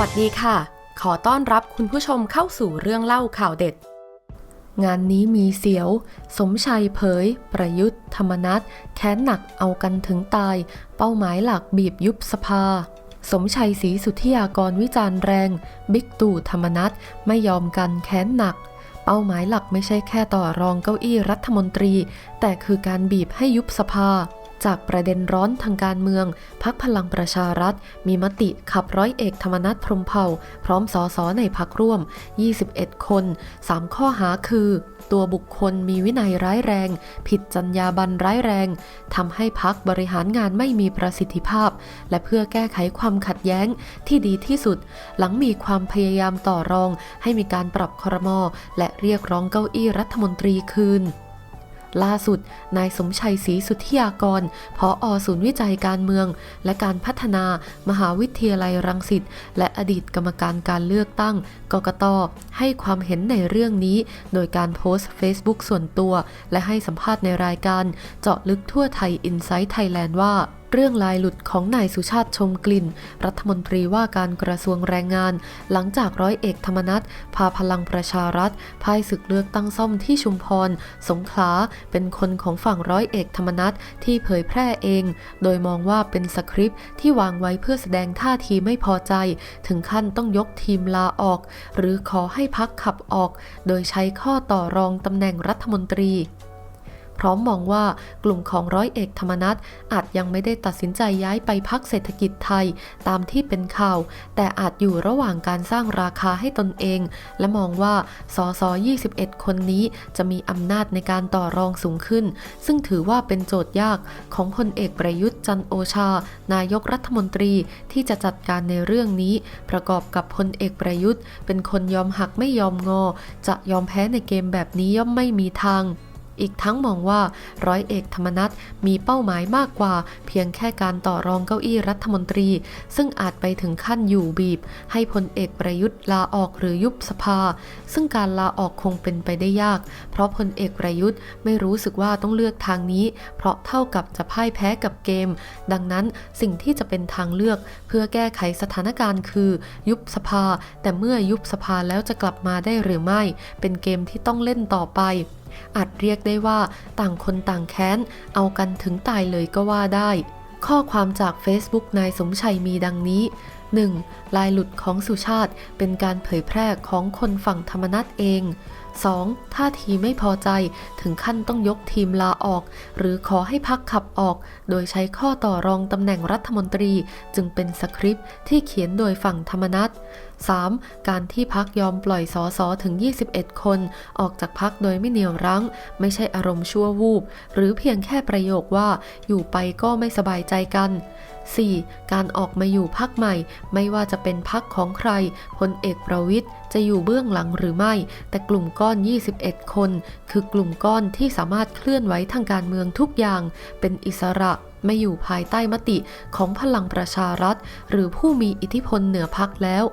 วัสดีค่ะ ขอต้อนรับคุณผู้ชมเข้าสู่เรื่องเล่าข่าวเด็ด งานนี้มีเสียว สมชัยเผย ประยุทธ์ ธรรมนัตแค้นหนักเอากันถึงตาย เป้าหมายหลักบีบยุบสภา สมชัยศรีสุทธิยากรวิจารณ์แรง บิ๊กตู่ธรรมนัตไม่ยอมกันแค้นหนัก เป้าหมายหลักไม่ใช่แค่ต่อรองเก้าอี้รัฐมนตรี แต่คือการบีบให้ยุบสภา จากประเด็นร้อนทางการเมือง พักพลังประชารัฐ มีมติขับร้อยเอกธรรมนัฐพรมเผ่า พร้อมสสในพักร่วม 21 คน 3 ข้อหาคือ ตัวบุคคลมีวินัยร้ายแรง ผิดจรรยาบรรณร้ายแรงทำให้พักบริหารงานไม่มีประสิทธิภาพ และเพื่อแก้ไขความขัดแย้งที่ดีที่สุด หลังมีความพยายามต่อรอง ให้มีการปรับครมและเรียกร้องเก้าอี้รัฐมนตรีคืน ล่าสุด นายสมชัยศรีสุทธิยากรผออศูนย์วิจัยการเมือง และการพัฒนามหาวิทยาลัยรังสิตและอดีตกรรมการการเลือกตั้งกกตให้ความเห็นในเรื่องนี้ โดยการโพสต์ Facebook ส่วนตัว และให้สัมภาษณ์ในรายการ เจาะลึกทั่วไทยอินไซต์ไทยแลนด์ว่า เรื่องลายหลุดของนายสุชาติชมกลิ่น รัฐมนตรีว่าการกระทรวงแรงงาน หลังจากร้อยเอกธรรมนัฐพาพลังประชารัฐพ่ายศึกเลือกตั้งซ่อมที่ชุมพร สงขลา เป็นคนของฝั่งร้อยเอกธรรมนัฐที่เผยแพร่เอง โดยมองว่าเป็นสคริปต์ที่วางไว้เพื่อแสดงท่าทีไม่พอใจ ถึงขั้นต้องยกทีมลาออก หรือขอให้พักขับออก โดยใช้ข้อต่อรองตำแหน่งรัฐมนตรี พร้อมมองว่ากลุ่มของร้อยเอกธรรมนัฐอาจยังไม่ได้ตัดสินใจย้ายไปพักเศรษฐกิจไทยตามที่เป็นข่าว แต่อาจอยู่ระหว่างการสร้างราคาให้ตนเอง และมองว่าสส21 คนนี้จะมีอำนาจในการต่อรองสูงขึ้น ซึ่งถือว่าเป็นโจทย์ยากของพลเอกประยุทธ์จันโอชา นายกรัฐมนตรีที่จะจัดการในเรื่องนี้ ประกอบกับพลเอกประยุทธ์ เป็นคนยอมหักไม่ยอมงอ จะยอมแพ้ในเกมแบบนี้ย่อมไม่มีทาง อีกทั้งมองว่าร้อยเอกธรรมนัฐมีเป้าหมายมากกว่า เพียงแค่การต่อรองเก้าอี้รัฐมนตรี ซึ่งอาจไปถึงขั้นอยู่บีบ ให้พลเอกประยุทธ์ลาออกหรือยุบสภา ซึ่งการลาออกคงเป็นไปได้ยาก เพราะพลเอกประยุทธ์ไม่รู้สึกว่าต้องเลือกทางนี้ เพราะเท่ากับจะพ่ายแพ้กับเกม ดังนั้นสิ่งที่จะเป็นทางเลือก เพื่อแก้ไขสถานการณ์คือ ยุบสภา แต่เมื่อยุบสภาแล้วจะกลับมาได้หรือไม่ เป็นเกมที่ต้องเล่นต่อไป อาจเรียกได้ว่าต่างคนต่างแค้น เอากันถึงตายเลยก็ว่าได้ ข้อความจาก Facebook นายสมชัยมีดังนี้ 1. ลายหลุดของสุชาติเป็นการเผยแพร่ของคนฝั่งธรรมนัตเอง 2. ท่าทีไม่พอใจถึงขั้นต้องยกทีมลาออก หรือขอให้พักขับออก โดยใช้ข้อต่อรองตำแหน่งรัฐมนตรีจึงเป็นสคริปต์ที่เขียนโดยฝั่งธรรมนัต 3. การที่พักยอมปล่อยสอสอถึง 21 คน ออกจากพักโดยไม่เหนียวรั้ง ไม่ใช่อารมณ์ชั่ววูบ หรือเพียงแค่ประโยคว่าอยู่ไปก็ไม่สบายใจกัน 4. การออกมาอยู่พักใหม่ ไม่ว่าจะเป็นพักของใครพลเอกประวิทย์จะอยู่เบื้องหลังหรือไม่ แต่กลุ่มก้อน 21 คน คือกลุ่มก้อนที่สามารถเคลื่อนไหวทางการเมืองทุกอย่างเป็นอิสระ ไม่อยู่ภายใต้มติของพลังประชารัฐ หรือผู้มีอิทธิพลเหนือพักแล้ว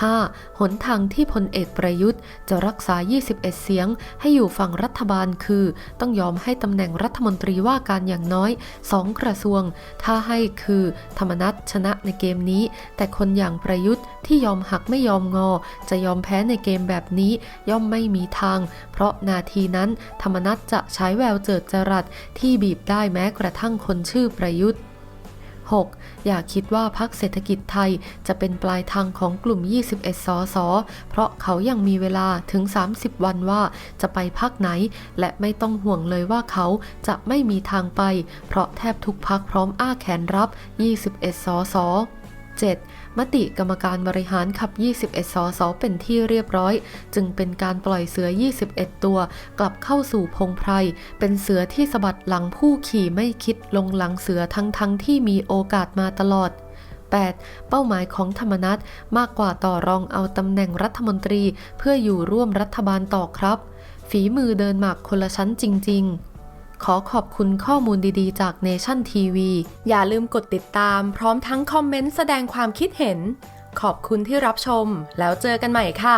5. หนทางที่พลเอกประยุทธ์ จะรักษา 21 เสียง ให้อยู่ฝั่งรัฐบาลคือ ต้องยอมให้ตำแหน่งรัฐมนตรีว่าการอย่างน้อย 2 กระทรวง ถ้าให้คือ ธรรมนัตชนะในเกมนี้ แต่คนอย่างประยุทธ์ที่ยอมหักไม่ยอมงอ จะยอมแพ้ในเกมแบบนี้ ย่อมไม่มีทาง เพราะนาทีนั้น ธรรมนัตจะใช้แววเจิดจรัสที่บีบได้แม้กระทั่งคนชื่อประยุทธ์ 6. อย่าคิดว่าพักเศรษฐกิจไทยจะเป็นปลายทางของกลุ่ม 21 สส เพราะเขายังมีเวลาถึง 30 วันว่าจะไปพักไหน และไม่ต้องห่วงเลยว่าเขาจะไม่มีทางไป เพราะแทบทุกพักพร้อมอ้าแขนรับ 21 สส 7. มติกรรมการบริหารขับ 21 สส เป็นที่เรียบร้อย จึงเป็นการปล่อยเสือ 21 ตัว กลับเข้าสู่พงไพร เป็นเสือที่สะบัดหลังผู้ขี่ไม่คิดลงหลังเสือทั้งทั้งที่มีโอกาสมาตลอด 8. เป้าหมายของธรรมนัตมากกว่าต่อรองเอาตำแหน่งรัฐมนตรี เพื่ออยู่ร่วมรัฐบาลต่อครับ ฝีมือเดินหมากคนละชั้นจริง ๆ ขอขอบคุณข้อมูลดีๆ จากเนชั่นทีวีอย่าลืมกดติดตาม พร้อมทั้งคอมเมนต์แสดงความคิดเห็น ขอบคุณที่รับชม แล้วเจอกันใหม่ค่ะ